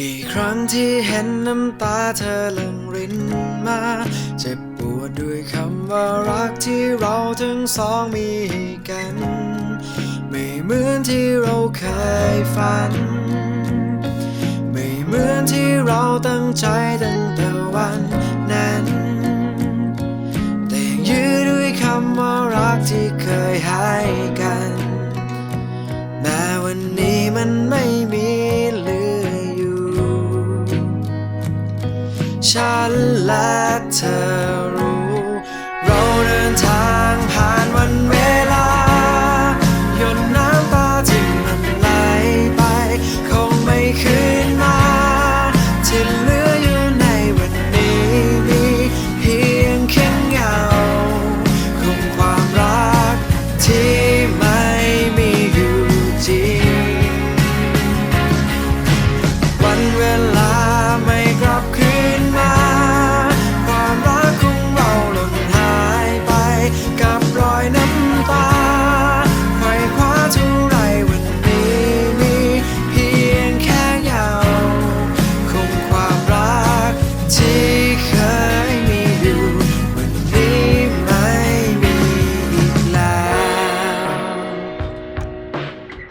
กี่ครั้งที่เห็นน้ำตาเธอหลั่งรินมา เจ็บปวดด้วยคำว่ารักที่เราทั้งสองมีให้กัน ไม่เหมือนที่เราเคยฝัน ไม่เหมือนที่เราตั้งใจตั้งแต่วันนั้น แต่ยังยื้อด้วยคำว่ารักที่เคยให้กัน ฉันและเธอ